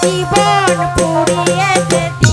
জীবন পুড়িয়ে যেতে